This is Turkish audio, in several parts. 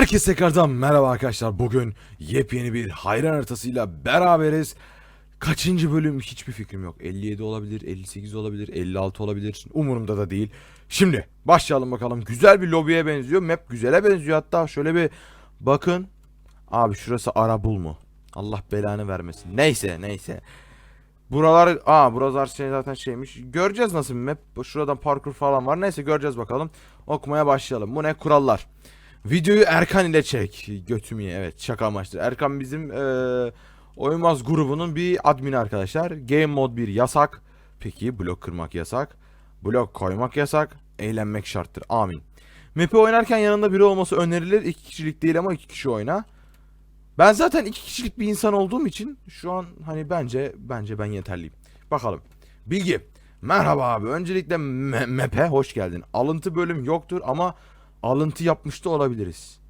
Herkese tekrardan merhaba arkadaşlar. Bugün yepyeni bir hayran haritasıyla beraberiz. Kaçıncı bölüm hiçbir fikrim yok. 57 olabilir, 58 olabilir, 56 olabilir. Umurumda da değil. Şimdi başlayalım bakalım. Güzel bir lobiye benziyor. Map güzele benziyor hatta. Şöyle bir bakın. Abi şurası Arabul mu? Allah belanı vermesin. Neyse neyse. Buralar aa buralar şey zaten şeymiş. Göreceğiz nasıl bir map. Şuradan parkur falan var. Neyse göreceğiz bakalım. Okumaya başlayalım. Bu ne kurallar? Videoyu Erkan ile çek. Götüm iyi evet şaka amaçlı. Erkan bizim eee Oyunbaz grubunun bir admini arkadaşlar. Game Mode 1 yasak. Peki blok kırmak yasak. Blok koymak yasak. Eğlenmek şarttır. Amin. Map'i oynarken yanında biri olması önerilir. İki kişilik değil ama iki kişi oyna. Ben zaten iki kişilik bir insan olduğum için şu an hani bence bence ben yeterliyim. Bakalım. Bilgi. Merhaba abi. Öncelikle map'e hoş geldin. Alıntı bölüm yoktur ama alıntı yapmış da olabiliriz.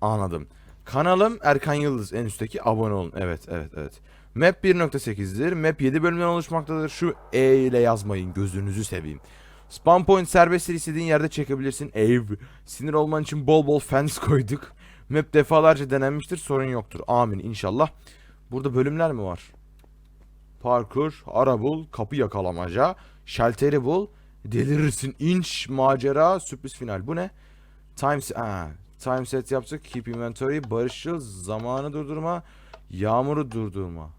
Anladım. Kanalım Erkan Yıldız en üstteki abone olun. Evet evet evet. Map 1.8'dir. Map 7 bölümden oluşmaktadır. Şu E ile yazmayın gözünüzü seveyim. Spawn point serbesttir istediğin yerde çekebilirsin. Ev. Sinir olman için bol bol fence koyduk. Map defalarca denenmiştir sorun yoktur. Amin inşallah. Burada bölümler mi var? Parkur, ara bul, kapı yakalamaca, şalteri bul, delirirsin, inç, macera, sürpriz final. Bu ne? Time, ha, time set yaptık. Keep inventory, barışçıl, zamanı durdurma, yağmuru durdurma.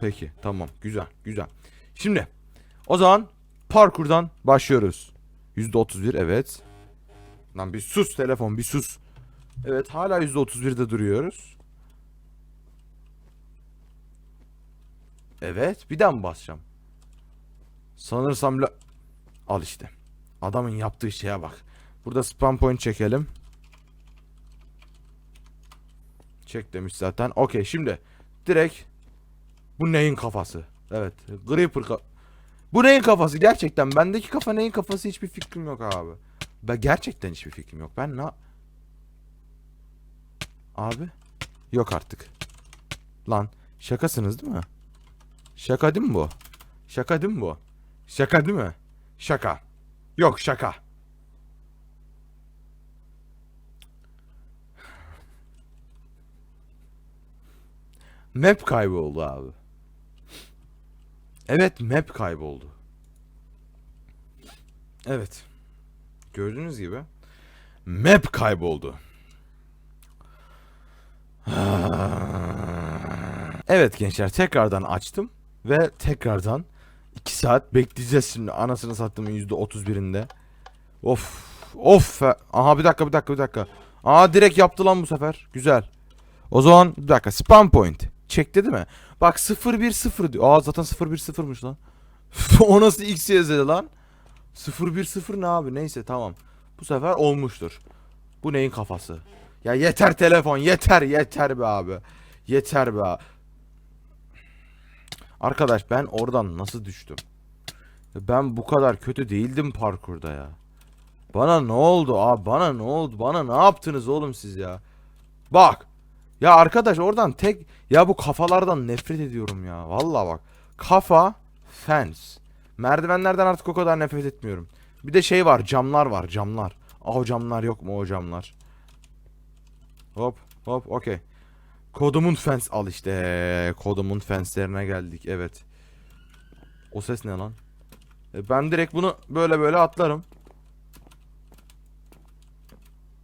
Peki tamam güzel güzel. Şimdi o zaman parkurdan başlıyoruz. %31 evet. Lan bir sus telefon bir sus. Evet hala %31'de duruyoruz. Evet bir daha mı basacağım? Sanırsam la... Al işte. Adamın yaptığı şeye bak. Burada spam point çekelim. Çek demiş zaten. Okey şimdi direkt bu neyin kafası? Evet. Creeper ka- Bu neyin kafası? Gerçekten bendeki kafa neyin kafası hiçbir fikrim yok abi. Ben gerçekten hiçbir fikrim yok. Ben ne Abi yok artık. Lan şakasınız değil mi? Şaka değil mi bu? Şaka değil mi bu? Şaka değil mi? Şaka. Yok şaka. Map kayboldu abi. Evet map kayboldu. Evet. Gördüğünüz gibi map kayboldu. Evet gençler tekrardan açtım ve tekrardan 2 saat bekleyeceğiz şimdi anasını sattığımın %31'inde. Of of aha bir dakika bir dakika bir dakika. Aa direkt yaptı lan bu sefer. Güzel. O zaman bir dakika spam point. Çekti değil mi? Bak 010 diyor. Aa zaten 010'muş lan. o nasıl x yazdı lan? 010 ne abi? Neyse tamam. Bu sefer olmuştur. Bu neyin kafası? Ya yeter telefon yeter yeter be abi. Yeter be abi. Arkadaş ben oradan nasıl düştüm? Ben bu kadar kötü değildim parkurda ya. Bana ne oldu abi? Bana ne oldu? Bana ne yaptınız oğlum siz ya? Bak. Ya arkadaş oradan tek ya bu kafalardan nefret ediyorum ya. Vallahi bak. Kafa fence. Merdivenlerden artık o kadar nefret etmiyorum. Bir de şey var, camlar var, camlar. Ah o camlar yok mu o camlar? Hop hop okey. Kodumun fence al işte. Kodumun fence'lerine geldik. Evet. O ses ne lan? E ben direkt bunu böyle böyle atlarım.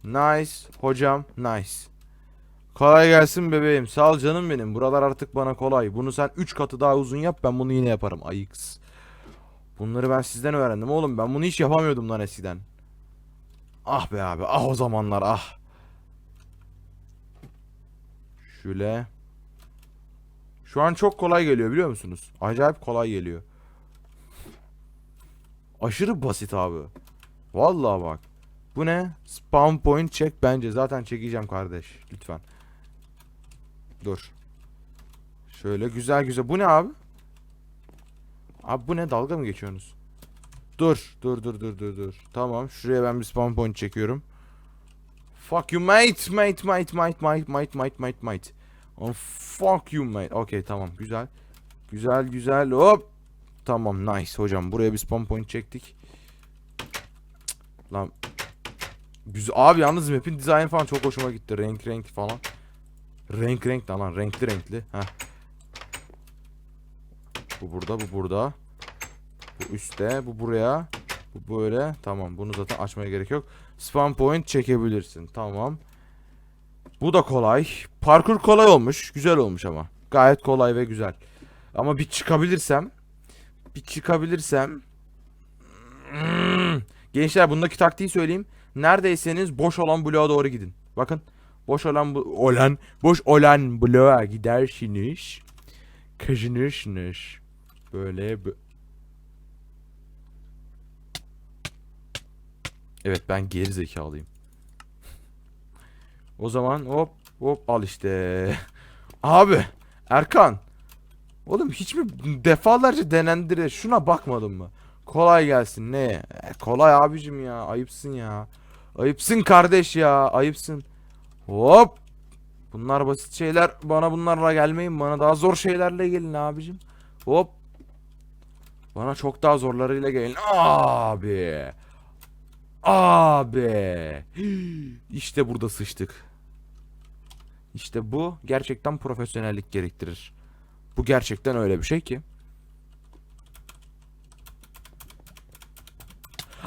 Nice hocam nice. Kolay gelsin bebeğim. Sağ ol canım benim. Buralar artık bana kolay. Bunu sen 3 katı daha uzun yap ben bunu yine yaparım. Ayıks. Bunları ben sizden öğrendim oğlum. Ben bunu hiç yapamıyordum lan eskiden. Ah be abi. Ah o zamanlar ah. Şöyle. Şu an çok kolay geliyor biliyor musunuz? Acayip kolay geliyor. Aşırı basit abi. Vallahi bak. Bu ne? Spawn point çek bence. Zaten çekeceğim kardeş. Lütfen. Dur. Şöyle güzel güzel. Bu ne abi? Abi bu ne? Dalga mı geçiyorsunuz? Dur. Dur dur dur dur dur. Tamam. Şuraya ben bir spawn point çekiyorum. Fuck you mate. Mate mate mate mate mate mate mate mate. Oh fuck you mate. Okey tamam güzel. Güzel güzel. Hop. Tamam nice hocam. Buraya bir spawn point çektik. Lan. Güzel. Abi yalnız map'in dizaynı falan çok hoşuma gitti. Renk renk falan. Renk renk de lan renkli renkli. Heh. Bu burada bu burada. Bu üstte bu buraya. Bu böyle. Tamam bunu zaten açmaya gerek yok. Spawn point çekebilirsin. Tamam. Bu da kolay. Parkur kolay olmuş. Güzel olmuş ama. Gayet kolay ve güzel. Ama bir çıkabilirsem bir çıkabilirsem. Gençler bundaki taktiği söyleyeyim. Neredeyseniz boş olan bloğa doğru gidin. Bakın. Boş olan olan boş olan bloğa gidersiniz. Kazanırsınız. Böyle Evet ben geri zekalıyım. O zaman hop hop al işte. Abi Erkan. Oğlum hiç mi defalarca denendire şuna bakmadın mı? Kolay gelsin ne? E, kolay abicim ya ayıpsın ya. Ayıpsın kardeş ya ayıpsın. Hop. Bunlar basit şeyler bana bunlarla gelmeyin bana daha zor şeylerle gelin abicim. Hop. Bana çok daha zorlarıyla gelin abi. Abi. İşte burada sıçtık. İşte bu gerçekten profesyonellik gerektirir. Bu gerçekten öyle bir şey ki.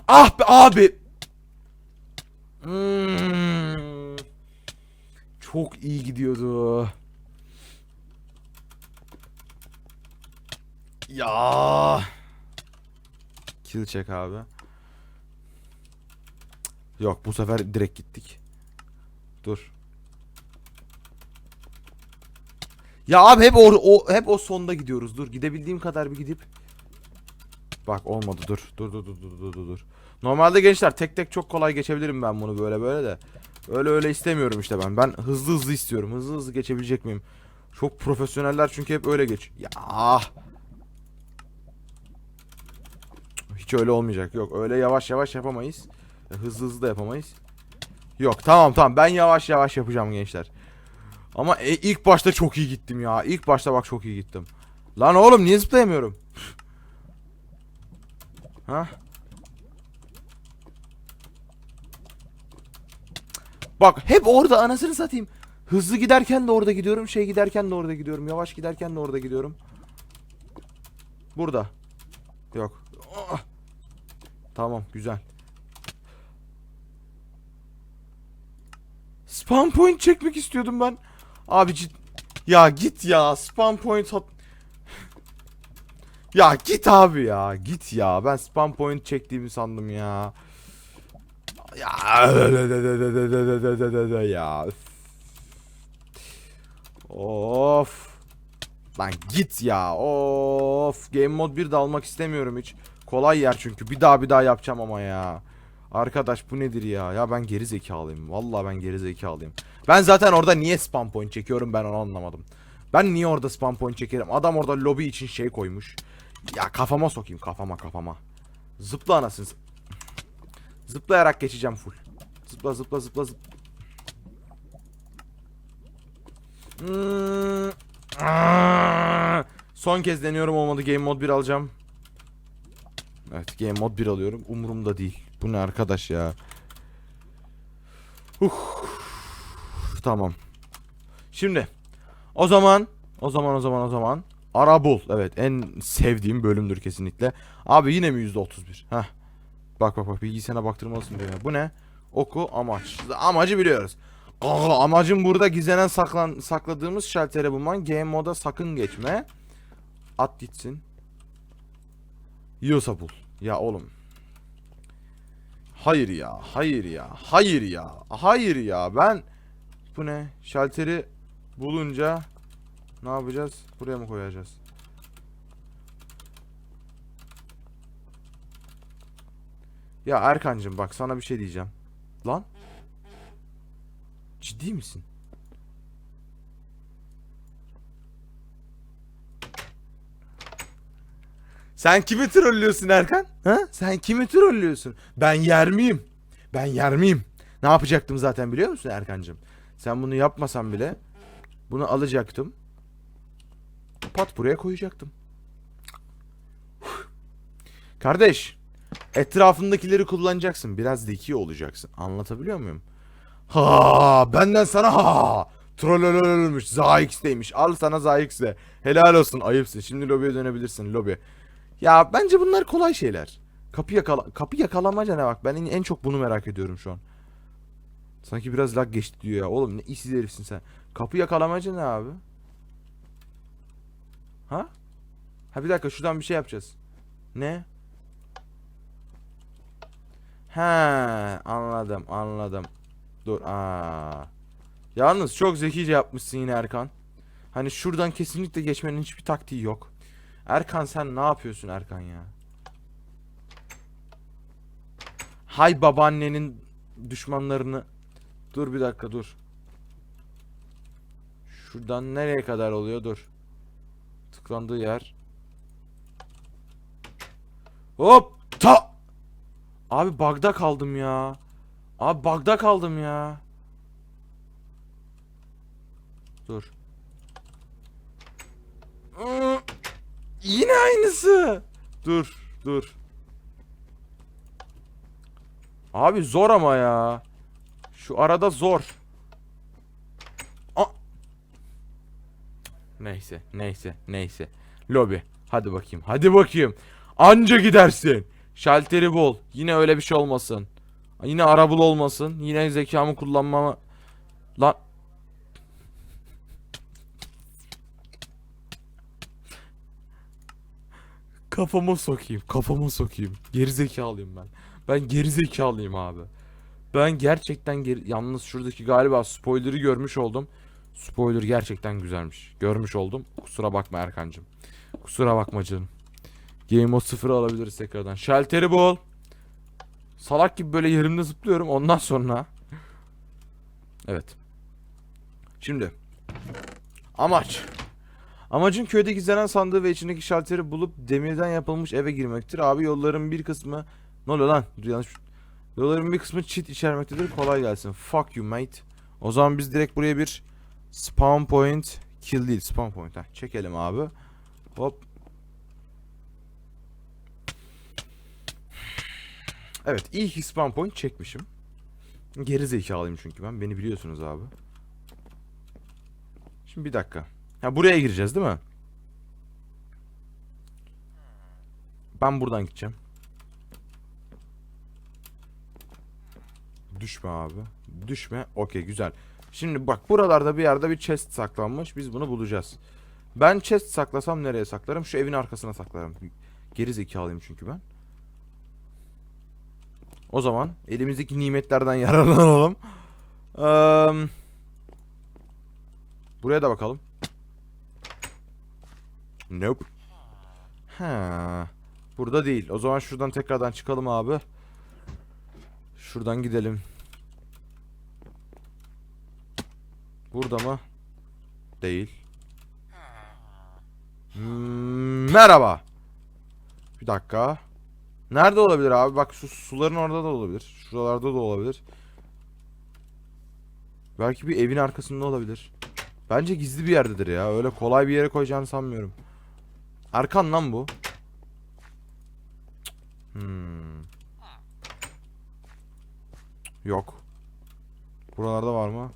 Ah be abi. Hmm. Çok iyi gidiyordu. Ya. Kill check abi. Yok bu sefer direkt gittik. Dur. Ya abi hep o, o hep o sonda gidiyoruz. Dur gidebildiğim kadar bir gidip. Bak olmadı dur. Dur dur dur dur dur dur. Normalde gençler tek tek çok kolay geçebilirim ben bunu böyle böyle de. Öyle öyle istemiyorum işte ben. Ben hızlı hızlı istiyorum. Hızlı hızlı geçebilecek miyim? Çok profesyoneller çünkü hep öyle geç. Ya. Hiç öyle olmayacak. Yok öyle yavaş yavaş yapamayız. Hızlı hızlı da yapamayız. Yok tamam tamam ben yavaş yavaş yapacağım gençler. Ama e, ilk başta çok iyi gittim ya. İlk başta bak çok iyi gittim. Lan oğlum niye zıplayamıyorum? ha? Bak hep orada anasını satayım. Hızlı giderken de orada gidiyorum. Şey giderken de orada gidiyorum. Yavaş giderken de orada gidiyorum. Burada. Yok. Ah. Tamam güzel. Spam point çekmek istiyordum ben. Abi cid... Ya git ya spam point at... Ya git abi ya git ya ben spam point çektiğimi sandım ya. Ya ya. Of. Lan git ya. Of. Game mode 1 de almak istemiyorum hiç. Kolay yer çünkü. Bir daha bir daha yapacağım ama ya. Arkadaş bu nedir ya? Ya ben geri zekalıyım. Vallahi ben geri zekalıyım. Ben zaten orada niye spam point çekiyorum ben onu anlamadım. Ben niye orada spam point çekerim? Adam orada lobi için şey koymuş. Ya kafama sokayım kafama kafama. Zıpla anasını. Zıplayarak geçeceğim full. Zıpla zıpla zıpla zıpla. Hmm. Son kez deniyorum olmadı. Game Mode 1 alacağım. Evet Game Mode 1 alıyorum. Umurumda değil. Bu ne arkadaş ya. Uh. Tamam. Şimdi. O zaman. O zaman o zaman o zaman. Arabul. Evet en sevdiğim bölümdür kesinlikle. Abi yine mi %31? Heh. Bak bak bak bilgisayara baktırmalısın diyor. Bu ne? Oku amaç. Amacı biliyoruz. Aa, amacım burada gizlenen saklan sakladığımız şalteri bulman. Game moda sakın geçme. At gitsin. Yiyorsa bul. Ya oğlum. Hayır ya. Hayır ya. Hayır ya. Hayır ya. Ben bu ne? Şalteri bulunca ne yapacağız? Buraya mı koyacağız? Ya Erkancığım bak sana bir şey diyeceğim. Lan. Ciddi misin? Sen kimi trollüyorsun Erkan? Ha? Sen kimi trollüyorsun? Ben yer miyim? Ben yer miyim? Ne yapacaktım zaten biliyor musun Erkancığım? Sen bunu yapmasan bile bunu alacaktım. Pat buraya koyacaktım. Kardeş, Etrafındakileri kullanacaksın. Biraz zeki olacaksın. Anlatabiliyor muyum? Ha benden sana ha. Trollolololmuş. Zax'teymiş. Al sana Zax de. Helal olsun. Ayıpsın. Şimdi lobiye dönebilirsin. Lobi. Ya bence bunlar kolay şeyler. Kapı yakala kapı yakalamaca ne bak. Ben en, çok bunu merak ediyorum şu an. Sanki biraz lag geçti diyor ya. Oğlum ne işsiz herifsin sen. Kapı yakalamaca ne abi? Ha? Ha bir dakika şuradan bir şey yapacağız. Ne? He anladım anladım. Dur aa. Yalnız çok zekice yapmışsın yine Erkan. Hani şuradan kesinlikle geçmenin hiçbir taktiği yok. Erkan sen ne yapıyorsun Erkan ya? Hay babaannenin düşmanlarını. Dur bir dakika dur. Şuradan nereye kadar oluyor dur. Tıklandığı yer. Hop ta. Abi bug'da kaldım ya. Abi bug'da kaldım ya. Dur. Yine aynısı. Dur, dur. Abi zor ama ya. Şu arada zor. A neyse, neyse, neyse. Lobi. Hadi bakayım. Hadi bakayım. Anca gidersin. Şalteri bol. Yine öyle bir şey olmasın. Yine arabul olmasın. Yine zekamı kullanmama... Lan... Kafama sokayım. Kafama sokayım. Gerizekalıyım ben. Ben gerizekalıyım abi. Ben gerçekten geri... Yalnız şuradaki galiba spoiler'ı görmüş oldum. Spoiler gerçekten güzelmiş. Görmüş oldum. Kusura bakma Erkancığım. Kusura bakma canım. Game Mode 0 alabiliriz tekrardan. Şalteri bol. Salak gibi böyle yerimde zıplıyorum ondan sonra. Evet. Şimdi. Amaç. Amacın köyde gizlenen sandığı ve içindeki şalteri bulup demirden yapılmış eve girmektir. Abi yolların bir kısmı... Ne oluyor lan? Yanlış... Yolların bir kısmı cheat içermektedir. Kolay gelsin. Fuck you mate. O zaman biz direkt buraya bir spawn point kill değil spawn point. Heh, çekelim abi. Hop. Evet iyi ki spawn point çekmişim. Geri zekalıyım çünkü ben. Beni biliyorsunuz abi. Şimdi bir dakika. Ha buraya gireceğiz değil mi? Ben buradan gideceğim. Düşme abi. Düşme. Okey güzel. Şimdi bak buralarda bir yerde bir chest saklanmış. Biz bunu bulacağız. Ben chest saklasam nereye saklarım? Şu evin arkasına saklarım. Geri zekalıyım çünkü ben. O zaman elimizdeki nimetlerden yararlanalım. Eee, buraya da bakalım. Nope. Ha. Burada değil. O zaman şuradan tekrardan çıkalım abi. Şuradan gidelim. Burada mı? Değil. Hmm, merhaba. Bir dakika. Nerede olabilir abi? Bak şu suların orada da olabilir. Şuralarda da olabilir. Belki bir evin arkasında olabilir. Bence gizli bir yerdedir ya. Öyle kolay bir yere koyacağını sanmıyorum. Arkan lan bu. Hmm. Yok. Buralarda var mı?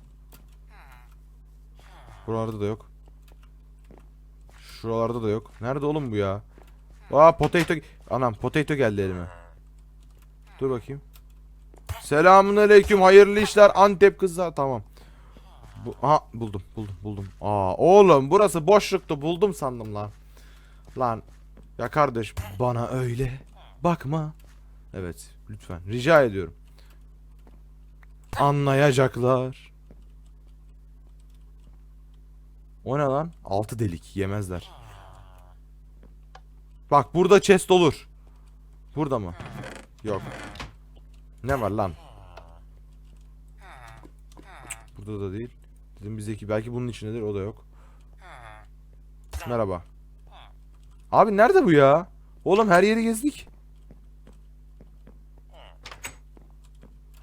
Buralarda da yok. Şuralarda da yok. Nerede oğlum bu ya? Aa potato. Anam potato geldi elime. Dur bakayım. Selamun aleyküm. Hayırlı işler. Antep kızlar. Tamam. Bu, aha buldum buldum buldum. Aa oğlum burası boşluktu buldum sandım lan. Lan ya kardeş bana öyle bakma. Evet lütfen rica ediyorum. Anlayacaklar. O ne lan? Altı delik yemezler. Bak burada chest olur. Burada mı? Yok. Ne var lan? Burada da değil. Dedim bizdeki belki bunun içindedir o da yok. Merhaba. Abi nerede bu ya? Oğlum her yeri gezdik.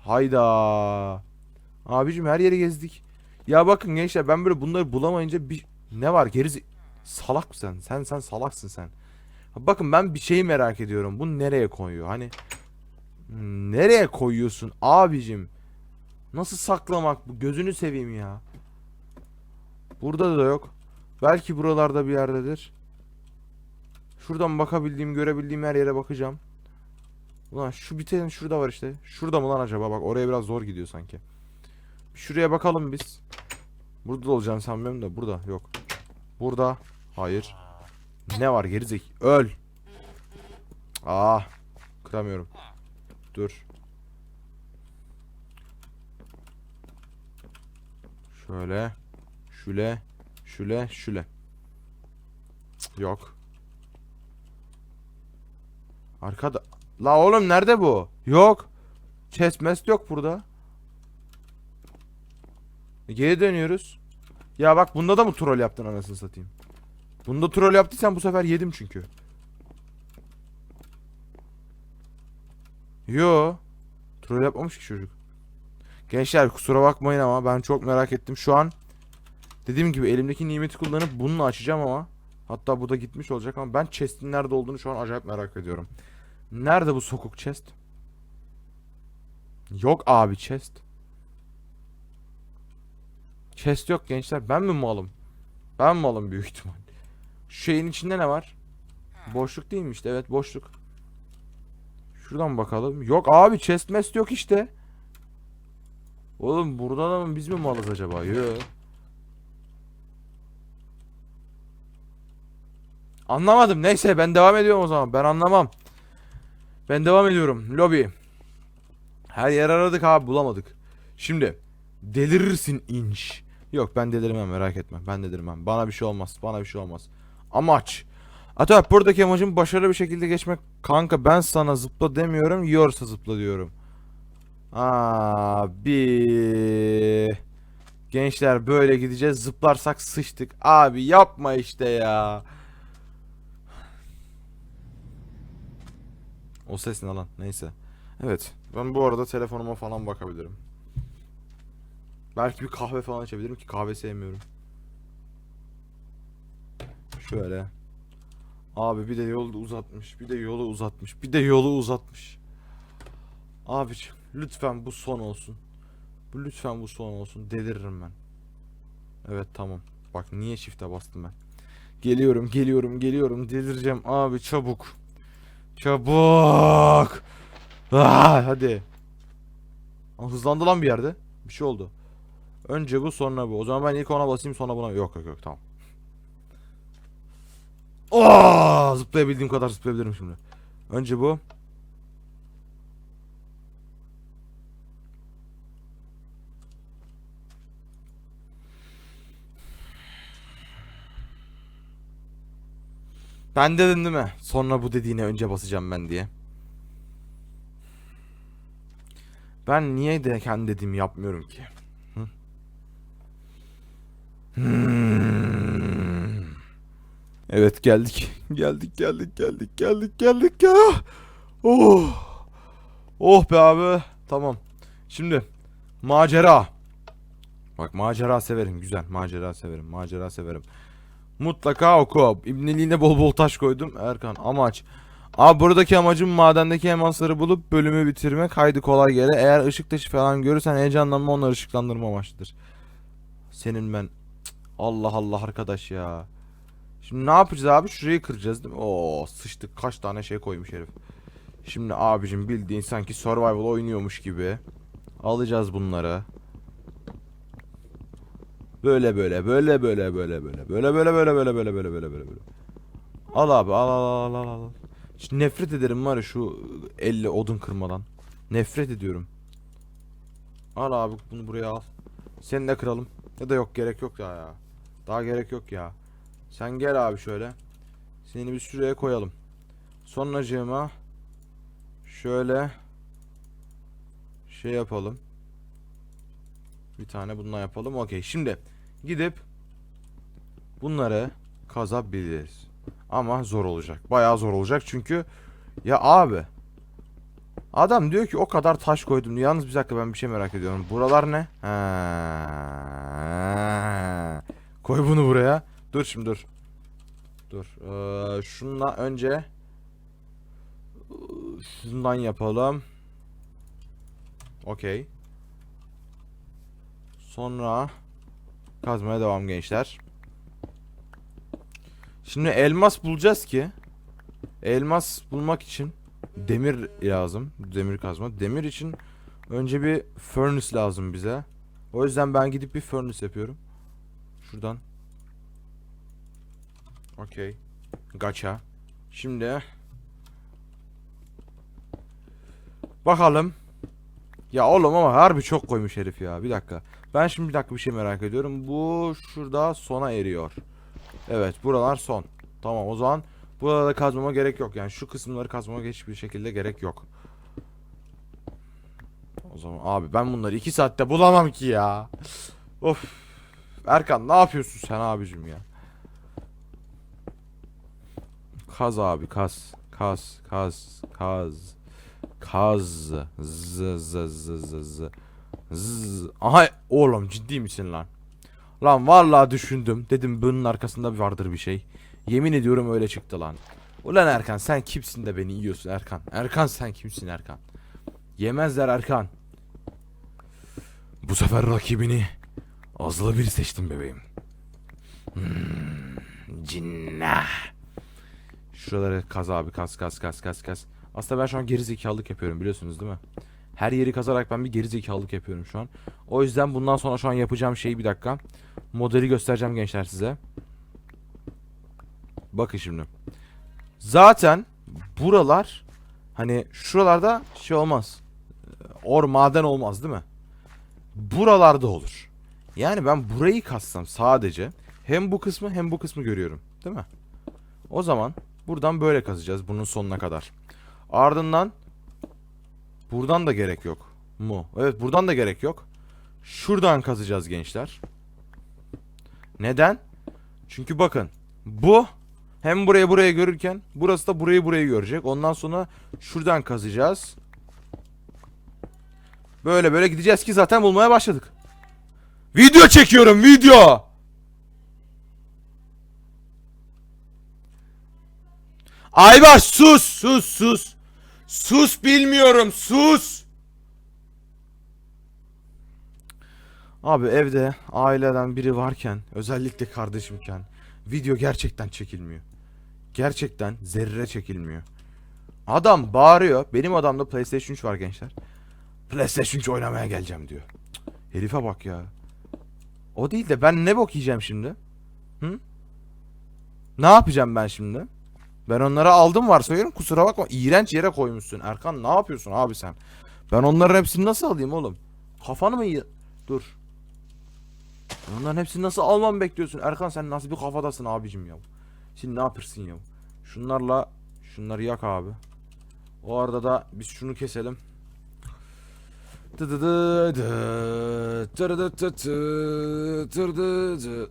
Hayda. Abicim her yeri gezdik. Ya bakın gençler ben böyle bunları bulamayınca bir ne var gerizi salak mısın sen? Sen sen salaksın sen. Bakın ben bir şeyi merak ediyorum. Bu nereye koyuyor? Hani nereye koyuyorsun abicim? Nasıl saklamak bu? Gözünü seveyim ya. Burada da yok. Belki buralarda bir yerdedir. Şuradan bakabildiğim, görebildiğim her yere bakacağım. Ulan şu bitenin şurada var işte. Şurada mı lan acaba? Bak oraya biraz zor gidiyor sanki. Şuraya bakalım biz. Burada da olacağını sanmıyorum da burada yok. Burada hayır. Ne var gerizek? Öl. Ah. Kıramıyorum. Dur. Şöyle. Şöyle. Şöyle. Cık, Yok. Arkada. La oğlum nerede bu? Yok. Chest yok burada. Geri dönüyoruz. Ya bak bunda da mı troll yaptın anasını satayım? Bunda troll yaptıysan bu sefer yedim çünkü. Yo. Troll yapmamış ki çocuk. Gençler kusura bakmayın ama ben çok merak ettim. Şu an dediğim gibi elimdeki nimeti kullanıp bununla açacağım ama hatta bu da gitmiş olacak ama ben chest'in nerede olduğunu şu an acayip merak ediyorum. Nerede bu sokuk chest? Yok abi chest. Chest yok gençler. Ben mi malım? Ben malım büyük ihtimal. Şu şeyin içinde ne var? Boşluk değil mi işte? Evet boşluk. Şuradan bakalım. Yok abi chest mest yok işte. Oğlum burada da mı biz mi malız acaba? Yok. Anlamadım. Neyse ben devam ediyorum o zaman. Ben anlamam. Ben devam ediyorum. Lobi. Her yer aradık abi bulamadık. Şimdi delirirsin inç. Yok ben delirmem merak etme. Ben delirmem. Bana bir şey olmaz. Bana bir şey olmaz. Amaç. Ata buradaki amacım başarılı bir şekilde geçmek. Kanka ben sana zıpla demiyorum. Yiyorsa zıpla diyorum. Abi. Gençler böyle gideceğiz. Zıplarsak sıçtık. Abi yapma işte ya. O ses ne lan? Neyse. Evet. Ben bu arada telefonuma falan bakabilirim. Belki bir kahve falan içebilirim ki kahve sevmiyorum. Şöyle. Abi bir de yolu uzatmış. Bir de yolu uzatmış. Bir de yolu uzatmış. Abiciğim lütfen bu son olsun. Bu lütfen bu son olsun. Deliririm ben. Evet tamam. Bak niye shift'e bastım ben. Geliyorum, geliyorum, geliyorum. Delireceğim abi çabuk. Çabuk. Ah, hadi. Aa, hızlandı lan bir yerde. Bir şey oldu. Önce bu sonra bu. O zaman ben ilk ona basayım sonra buna. Yok yok yok tamam. Oh, zıplayabildiğim kadar zıplayabilirim şimdi. Önce bu. Ben dedim değil mi? Sonra bu dediğine önce basacağım ben diye. Ben niye de kendi dediğimi yapmıyorum ki? Hı? Hmm. Evet geldik. Geldik geldik geldik geldik geldik ya. Oh. Oh be abi. Tamam. Şimdi macera. Bak macera severim güzel. Macera severim. Macera severim. Mutlaka oku. İbneliğine bol bol taş koydum. Erkan amaç. Abi buradaki amacım madendeki elmasları bulup bölümü bitirmek. Haydi kolay gele. Eğer ışık taşı falan görürsen heyecanlanma onları ışıklandırma amaçlıdır. Senin ben. Allah Allah arkadaş ya. Şimdi ne yapacağız abi? Şurayı kıracağız değil mi? Oo sıçtık. Kaç tane şey koymuş herif. Şimdi abicim bildiğin sanki survival oynuyormuş gibi. Alacağız bunları. Böyle böyle böyle böyle böyle böyle böyle böyle böyle böyle böyle böyle böyle böyle böyle. Al abi al al al al al. Şimdi nefret ederim var ya şu elle odun kırmadan. Nefret ediyorum. Al abi bunu buraya al. Seni de kıralım. Ya da yok gerek yok ya ya. Daha gerek yok ya. Sen gel abi şöyle. Seni bir şuraya koyalım. Sonracığıma şöyle şey yapalım. Bir tane bundan yapalım. Okey. Şimdi gidip bunları kazabiliriz. Ama zor olacak. Bayağı zor olacak çünkü ya abi adam diyor ki o kadar taş koydum. Yalnız bir dakika ben bir şey merak ediyorum. Buralar ne? Ha. Koy bunu buraya. Dur şimdi dur. Dur. Ee, şunla önce şundan yapalım. Okey. Sonra kazmaya devam gençler. Şimdi elmas bulacağız ki elmas bulmak için demir lazım. Demir kazma. Demir için önce bir furnace lazım bize. O yüzden ben gidip bir furnace yapıyorum. Şuradan. Okey. Gacha. Şimdi bakalım. Ya oğlum ama harbi çok koymuş herif ya. Bir dakika. Ben şimdi bir dakika bir şey merak ediyorum. Bu şurada sona eriyor. Evet buralar son. Tamam o zaman burada da kazmama gerek yok. Yani şu kısımları kazmama hiçbir şekilde gerek yok. O zaman abi ben bunları iki saatte bulamam ki ya. Of. Erkan ne yapıyorsun sen abicim ya? Kaz abi kaz. Kaz kaz kaz. Kaz. Z z z z z. Z. Aha oğlum ciddi misin lan? Lan vallahi düşündüm. Dedim bunun arkasında vardır bir şey. Yemin ediyorum öyle çıktı lan. Ulan Erkan sen kimsin de beni yiyorsun Erkan? Erkan sen kimsin Erkan? Yemezler Erkan. Bu sefer rakibini azılı bir seçtim bebeğim. Hmm, cinnah. Şuraları kaz abi kaz kaz kaz kaz kaz. Aslında ben şu an geri zekalılık yapıyorum biliyorsunuz değil mi? Her yeri kazarak ben bir geri zekalılık yapıyorum şu an. O yüzden bundan sonra şu an yapacağım şeyi bir dakika. Modeli göstereceğim gençler size. Bakın şimdi. Zaten buralar hani şuralarda şey olmaz. Or maden olmaz değil mi? Buralarda olur. Yani ben burayı kassam sadece hem bu kısmı hem bu kısmı görüyorum. Değil mi? O zaman buradan böyle kazacağız bunun sonuna kadar. Ardından buradan da gerek yok mu? Evet buradan da gerek yok. Şuradan kazacağız gençler. Neden? Çünkü bakın bu hem buraya buraya görürken burası da burayı burayı görecek. Ondan sonra şuradan kazacağız. Böyle böyle gideceğiz ki zaten bulmaya başladık. Video çekiyorum video. Aybaş sus sus sus. Sus bilmiyorum sus. Abi evde aileden biri varken özellikle kardeşimken video gerçekten çekilmiyor. Gerçekten zerre çekilmiyor. Adam bağırıyor. Benim adamda PlayStation 3 var gençler. PlayStation 3 oynamaya geleceğim diyor. Herife bak ya. O değil de ben ne bok yiyeceğim şimdi? Hı? Ne yapacağım ben şimdi? Ben onları aldım varsayıyorum kusura bakma iğrenç yere koymuşsun. Erkan ne yapıyorsun abi sen? Ben onların hepsini nasıl alayım oğlum? Kafanı mı iyi... Dur. Ben Onların hepsini nasıl almam bekliyorsun? Erkan sen nasıl bir kafadasın abicim ya? Şimdi ne yapırsın ya? Şunlarla şunları yak abi. O arada da biz şunu keselim.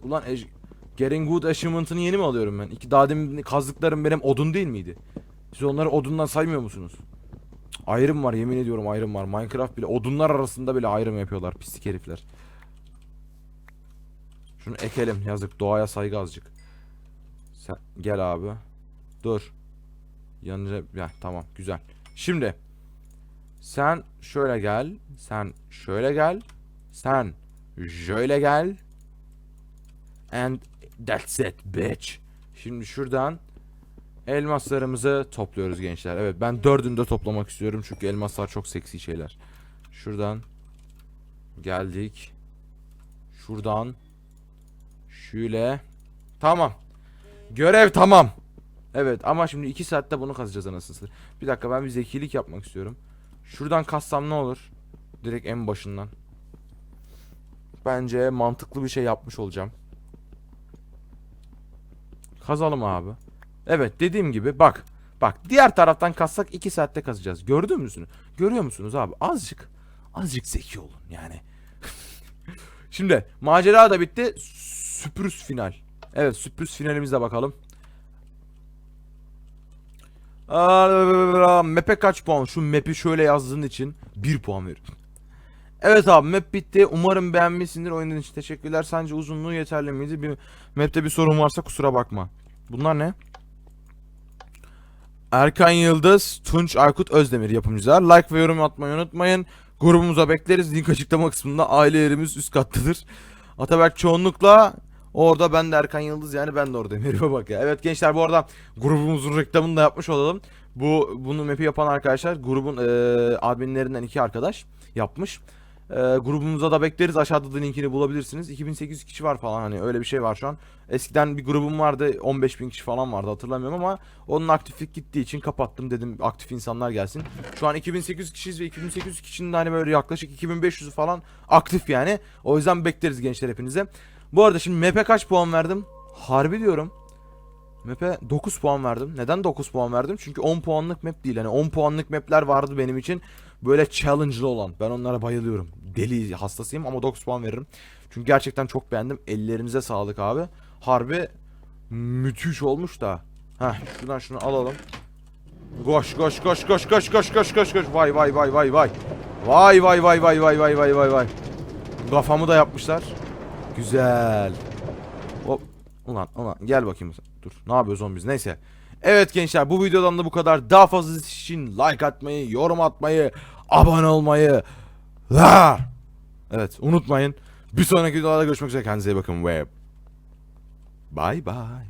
Ulan Getting Good Achievement'ını yeni mi alıyorum ben? İki daha demin kazdıklarım benim odun değil miydi? Siz onları odundan saymıyor musunuz? Ayrım var yemin ediyorum ayrım var. Minecraft bile odunlar arasında bile ayrım yapıyorlar pislik herifler. Şunu ekelim yazık doğaya saygı azıcık. Sen gel abi. Dur. Yanıca ya tamam güzel. Şimdi sen şöyle gel, sen şöyle gel, sen şöyle gel. And that's it bitch. Şimdi şuradan elmaslarımızı topluyoruz gençler. Evet ben dördünü de toplamak istiyorum çünkü elmaslar çok seksi şeyler. Şuradan geldik. Şuradan şöyle. Tamam. Görev tamam. Evet ama şimdi 2 saatte bunu kazacağız anasını. Bir dakika ben bir zekilik yapmak istiyorum. Şuradan kassam ne olur? Direkt en başından. Bence mantıklı bir şey yapmış olacağım. Kazalım abi. Evet dediğim gibi bak. Bak diğer taraftan kassak 2 saatte kazacağız. Gördün müsünüz? Görüyor musunuz abi? Azıcık azıcık zeki olun yani. Şimdi macera da bitti. Sürpriz final. Evet sürpriz finalimize bakalım. Aa, Map'e kaç puan? Şu map'i şöyle yazdığın için 1 puan veririm. Evet abi map bitti. Umarım beğenmişsindir. Oyunun için teşekkürler. Sence uzunluğu yeterli miydi? Bir map'te bir sorun varsa kusura bakma. Bunlar ne? Erkan Yıldız, Tunç Aykut Özdemir yapımcılar. Like ve yorum atmayı unutmayın. Grubumuza bekleriz. Link açıklama kısmında aile yerimiz üst kattadır. Ataberk çoğunlukla orada ben de Erkan Yıldız yani ben de oradayım. Herife bak ya. Evet gençler bu arada grubumuzun reklamını da yapmış olalım. Bu bunu map'i yapan arkadaşlar grubun eee adminlerinden iki arkadaş yapmış. Eee grubumuza da bekleriz. Aşağıda da linkini bulabilirsiniz. 2800 kişi var falan hani öyle bir şey var şu an. Eskiden bir grubum vardı 15.000 kişi falan vardı hatırlamıyorum ama onun aktiflik gittiği için kapattım dedim aktif insanlar gelsin. Şu an 2800 kişiyiz ve 2800 kişinin de hani böyle yaklaşık 2500'ü falan aktif yani. O yüzden bekleriz gençler hepinize. Bu arada şimdi map'e kaç puan verdim? Harbi diyorum. Map'e 9 puan verdim. Neden 9 puan verdim? Çünkü 10 puanlık map değil. Hani 10 puanlık map'ler vardı benim için. Böyle challenge'lı olan. Ben onlara bayılıyorum. Deli hastasıyım ama 9 puan veririm. Çünkü gerçekten çok beğendim. Ellerinize sağlık abi. Harbi müthiş olmuş da. Heh şuradan şunu alalım. Koş koş koş koş koş koş koş koş koş. Vay vay vay vay vay. Vay vay vay vay vay vay vay vay vay. Kafamı da yapmışlar. Güzel. Hop. Ulan ulan gel bakayım. Dur. Ne yapıyoruz biz? Neyse. Evet gençler bu videodan da bu kadar. Daha fazlası için like atmayı, yorum atmayı, abone olmayı. Evet unutmayın. Bir sonraki videolarda görüşmek üzere. Kendinize iyi bakın ve bye bye.